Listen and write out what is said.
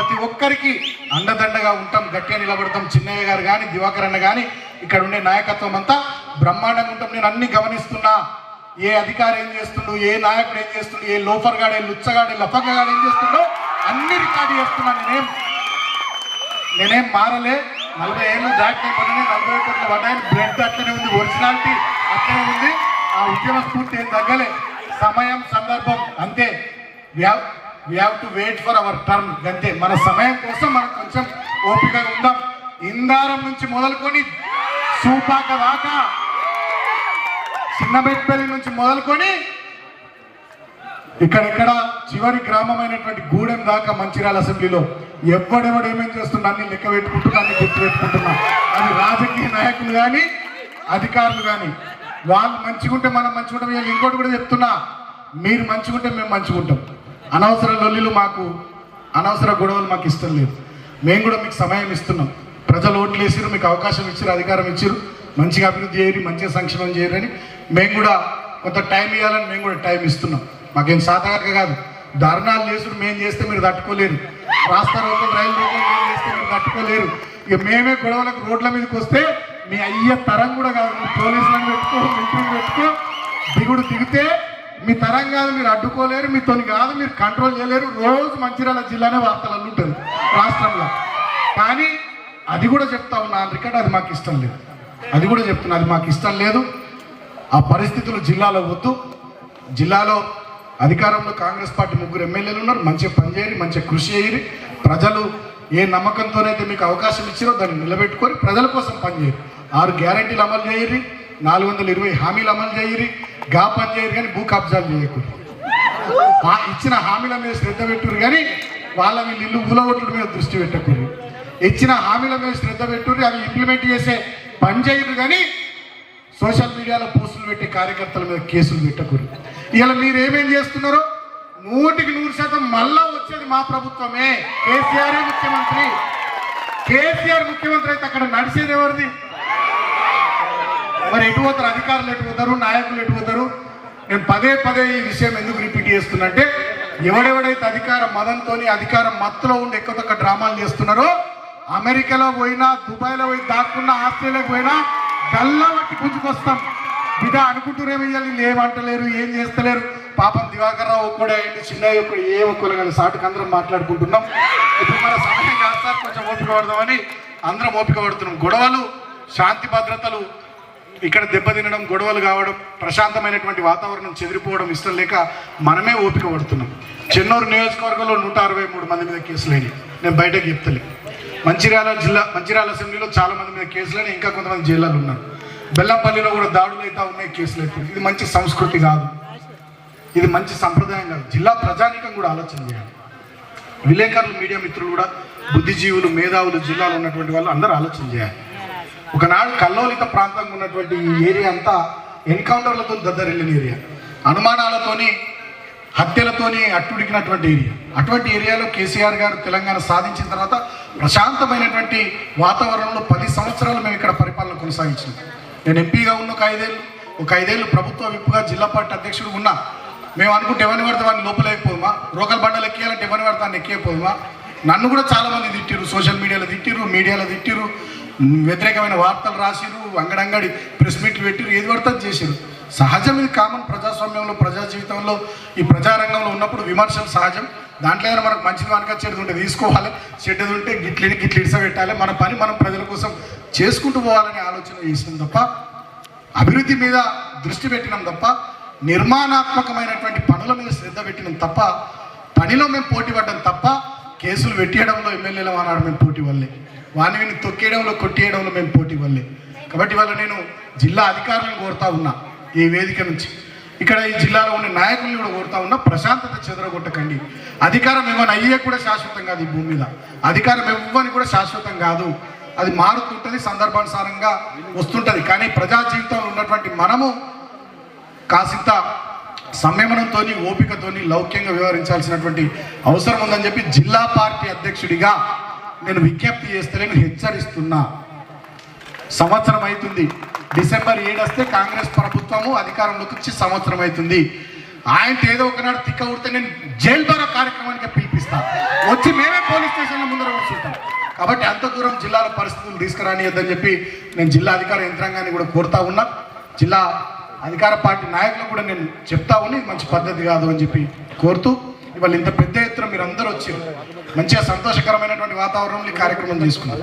ప్రతి ఒక్కరికి అండదండగా ఉంటాం గట్టిగా నిలబడతాం. చిన్నయ్య గారు కానీ దివాకర్ అన్న కానీ ఇక్కడ ఉండే నాయకత్వం అంతా బ్రహ్మాండంగా ఉంటాం. నేను అన్ని గమనిస్తున్నా. ఏ అధికారి ఏం చేస్తుండు ఏ నాయకుడు ఏం చేస్తుండు ఏ లోఫర్ గాడే లుచ్చగాడే లుచ్చగాడు ఏం చేస్తుండో అన్ని రికార్డు చేస్తున్నా నేనేం. నేనేం మారలే. నలభై ఏళ్ళు దాటిన పడినాయి నలభై ఒకటి పడ్డాయి బ్లడ్ అట్లనే ఉంది ఒరిజినాలిటీ అట్లనే ఉంది. ఆ ఉద్యమ స్ఫూర్తి ఏం తగ్గలే. సమయం సందర్భం అంతే. We have to wait for our turn అంతే మన సమయం కోసం మనం కొంచెం ఓపికగా ఉందాం. ఇందారం నుంచి మొదలుకొని సూపాక దాకా చిన్నబెట్పల్లి నుంచి మొదలుకొని ఇక్కడెక్కడ చివరి గ్రామమైనటువంటి గూడెం దాకా మంచిర్యాల అసెంబ్లీలో ఎవడెవడు ఏమేం చేస్తున్నా అన్ని లెక్క పెట్టుకుంటున్నా అన్ని గుర్తు పెట్టుకుంటున్నా. అది రాజకీయ నాయకులు కానీ అధికారులు కానీ వాళ్ళు మంచిగుంటే మనం మంచిగుంటాం. ఇంకోటి కూడా చెప్తున్నా. మీరు మంచిగుంటే మేము మంచిగుంటాం. అనవసర లొల్లిలు మాకు అనవసర గొడవలు మాకు ఇష్టం లేదు. మేము కూడా మీకు సమయం ఇస్తున్నాం. ప్రజలు ఓట్లు వేసిరు మీకు అవకాశం ఇచ్చారు అధికారం ఇచ్చారు మంచిగా అభివృద్ధి చేయరు మంచిగా సంక్షేమం చేయరని మేము కూడా కొంత టైం ఇవ్వాలని మేము కూడా టైం ఇస్తున్నాం. మాకేం సాధారణ కాదు. ధర్నాలు చేసుడు మేము చేస్తే మీరు తట్టుకోలేరు. రాస్తా రోడ్లు రైలు రోడ్లు మేము చేస్తే మీరు తట్టుకోలేరు. ఇక మేమే గొడవలకు రోడ్ల మీదకి వస్తే మీ అయ్య తరం కూడా కాదు. పోలీసులను పెట్టుకో మిలిటరీని పెట్టుకో దిగుడు దిగితే మీ తరం కాదు మీరు అడ్డుకోలేరు మీతోని కాదు మీరు కంట్రోల్ చేయలేరు. రోజు మంచిర్యాల జిల్లానే వార్తలలో ఉంటుంది రాష్ట్రంలో. కానీ అది కూడా చెప్తా ఉన్నా రికార్డ్ అది మాకు ఇష్టం లేదు. అది కూడా చెప్తున్నా అది మాకు ఇష్టం లేదు. ఆ పరిస్థితులు జిల్లాలో వద్దు. జిల్లాలో అధికారంలో కాంగ్రెస్ పార్టీ ముగ్గురు ఎమ్మెల్యేలు ఉన్నారు. మంచిగా పనిచేయరు మంచిగా కృషి చేయరు. ప్రజలు ఏ నమ్మకంతోనైతే మీకు అవకాశం ఇచ్చారో దాన్ని నిలబెట్టుకొని ప్రజల కోసం పనిచేయరు. ఆరు గ్యారంటీలు అమలు చేయరు నాలుగు వందల ఇరవై హామీలు అమలు చేయరు గా పని చేయరు కానీ భూ కబ్జాలు చేయకూడదు ఇచ్చిన హామీల మీద శ్రద్ధ పెట్టురు కానీ వాళ్ళ వీళ్ళు ఇల్లు ఊలగొట్టుడు మీద దృష్టి పెట్టకూడదు. ఇచ్చిన హామీల మీద శ్రద్ధ పెట్టుర్రు అవి ఇంప్లిమెంట్ చేసే పని చేయరు కానీ సోషల్ మీడియాలో పోస్టులు పెట్టే కార్యకర్తల మీద కేసులు పెట్టకూడదు. ఇలా మీరు ఏమేం చేస్తున్నారో నూటికి నూరు శాతం మళ్ళా వచ్చేది మా ప్రభుత్వమే. కేసీఆర్ ముఖ్యమంత్రి. కేసీఆర్ ముఖ్యమంత్రి అయితే అక్కడ నడిచేది ఎవరిది? మరి ఎటు పోతారు? అధికారులు ఎటు పోతారు? నాయకులు ఎటు పోతారు? నేను పదే పదే ఈ విషయం ఎందుకు రిపీట్ చేస్తున్నంటే ఎవడెవడైతే అధికార మదంతోని అధికారం మత్తులో ఉండి ఎక్కువ డ్రామాలు చేస్తున్నారో అమెరికాలో పోయినా దుబాయ్లో పోయి దాక్కున్నా ఆస్ట్రేలియాకి పోయినా గల్లా బట్టి పుంజుకొస్తాం. బిడ్డ అనుకుంటూరేమో ఇయ్యాలి చేయాలి ఏమంటలేరు ఏం చేస్తలేరు. పాపం దివాకర్ రావు ఒక్కడే అయింది చిన్నయ్య ఒక్కడు ఏ ఒక్కరు కానీ సాటుకు అందరం మాట్లాడుకుంటున్నాం. ఇప్పుడు మన సమయం కాదు సార్ కొంచెం ఓపిక పడదామని అందరం ఓపిక పడుతున్నాం. గొడవలు శాంతి భద్రతలు ఇక్కడ దెబ్బతినడం గొడవలు కావడం ప్రశాంతమైనటువంటి వాతావరణం చెదిరిపోవడం ఇష్టం లేక మనమే ఓపిక పడుతున్నాం. చెన్నూరు నియోజకవర్గంలో నూట అరవై మూడు మంది మీద కేసులేని నేను బయటకు చెప్తలే. మంచిర్యాల జిల్లా మంచిర్యాల అసెంబ్లీలో చాలా మంది మీద కేసులని ఇంకా కొంతమంది జిల్లాలు ఉన్నారు. బెల్లంపల్లిలో కూడా దాడులు అయితే ఉన్నాయి కేసులు అయితే ఇది మంచి సంస్కృతి కాదు. ఇది మంచి సంప్రదాయం కాదు. జిల్లా ప్రజానీకం కూడా ఆలోచన చేయాలి. విలేకరులు మీడియా మిత్రులు కూడా బుద్ధిజీవులు మేధావులు జిల్లాలో ఉన్నటువంటి వాళ్ళు అందరూ ఆలోచన చేయాలి. ఒకనాడు కల్లోలిత ప్రాంతంగా ఉన్నటువంటి ఈ ఏరియా అంతా ఎన్కౌంటర్లతో దద్దరిల్లిన ఏరియా. అనుమానాలతోని హత్యలతోని అట్టుడికినటువంటి ఏరియా. అటువంటి ఏరియాలో కేసీఆర్ గారు తెలంగాణ సాధించిన తర్వాత ప్రశాంతమైనటువంటి వాతావరణంలో పది సంవత్సరాలు మేము ఇక్కడ పరిపాలన కొనసాగించినాం. నేను ఎంపీగా ఉన్న ఒక ఐదేళ్ళు ఒక ఐదేళ్ళు ప్రభుత్వ విప్పుగా జిల్లా పార్టీ అధ్యక్షుడు ఉన్నా. మేము అనుకుంటే ఎవరిని పడితే వాడిని లోపలేకపోదుమా రోకల్ బండలు ఎక్కియాలంటే ఎవరిని పడితే వాడిని ఎక్కిపోదుమా నన్ను కూడా చాలా మంది తిట్టిరు సోషల్ మీడియాలో తిట్టిరు మీడియాలో తిట్టిరు వ్యతిరేకమైన వార్తలు రాసిరు అంగడంగడి ప్రెస్ మీట్లు పెట్టిరు ఏది పడితే చేసిరు సహజం ఇది కామన్ ప్రజాస్వామ్యంలో ప్రజా జీవితంలో ఈ ప్రజారంగంలో ఉన్నప్పుడు విమర్శలు సహజం. దాంట్లో ఏదైనా మనకు మంచిది మనక చెడుది ఉంటే తీసుకోవాలి చెడ్డది ఉంటే గిట్లని గిట్లు ఇడిసబెట్టాలి మన పని మనం ప్రజల కోసం చేసుకుంటూ పోవాలనే ఆలోచన చేసినాం తప్ప అభివృద్ధి మీద దృష్టి పెట్టినాం తప్ప నిర్మాణాత్మకమైనటువంటి పనుల మీద శ్రద్ధ పెట్టినాం తప్ప పనిలో మేము పోటీ పడ్డం తప్ప కేసులు పెట్టేయడంలో ఎమ్మెల్యేల ఆనాడు మేము పోటీ వల్లే. వాని తొక్కేయడంలో కొట్టేయడంలో మేము పోటీ వల్లే. కాబట్టి వాళ్ళ నేను జిల్లా అధికారులను కోరుతా ఉన్నా ఈ వేదిక నుంచి. ఇక్కడ ఈ జిల్లాలో ఉన్న నాయకుల్ని కూడా కోరుతా ఉన్నా ప్రశాంతత చెదరగొట్టకండి. అధికారం ఏమైనా అయ్యే కూడా శాశ్వతం కాదు ఈ భూమి మీద. అధికారం ఇవ్వని కూడా శాశ్వతం కాదు. అది మారుతుంటుంది సందర్భానుసారంగా వస్తుంటుంది. కానీ ప్రజా జీవితంలో ఉన్నటువంటి మనము కాసింత సంయమనంతో ఓపికతోని లౌక్యంగా వ్యవహరించాల్సినటువంటి అవసరం ఉందని చెప్పి జిల్లా పార్టీ అధ్యక్షుడిగా నేను విజ్ఞప్తి చేస్తే నేను హెచ్చరిస్తున్నా. సంవత్సరం అవుతుంది. డిసెంబర్ ఏడు వస్తే కాంగ్రెస్ ప్రభుత్వము అధికారంలోకి వచ్చి సంవత్సరం అవుతుంది. ఆయన ఏదో ఒకనాడు తిక్క ఉడితే నేను జైలు ద్వారా కార్యక్రమానికి పిలిపిస్తా. వచ్చి మేమే పోలీస్ స్టేషన్ల ముందర కూర్చుంటాం. కాబట్టి అంత దూరం జిల్లాల పరిస్థితులు తీసుకురానియద్దని చెప్పి నేను జిల్లా అధికార యంత్రాంగాన్ని కూడా కోరుతా ఉన్నా. జిల్లా అధికార పార్టీ నాయకులకు కూడా నేను చెప్తా ఉన్నా ఇది మంచి పద్ధతి కాదు అని చెప్పి కోరుతూ ఇవాళ ఇంత పెద్ద ఎత్తున మీరు అందరూ వచ్చి మంచిగా సంతోషకరమైనటువంటి వాతావరణంలో ఈ కార్యక్రమం చేసుకున్నారు.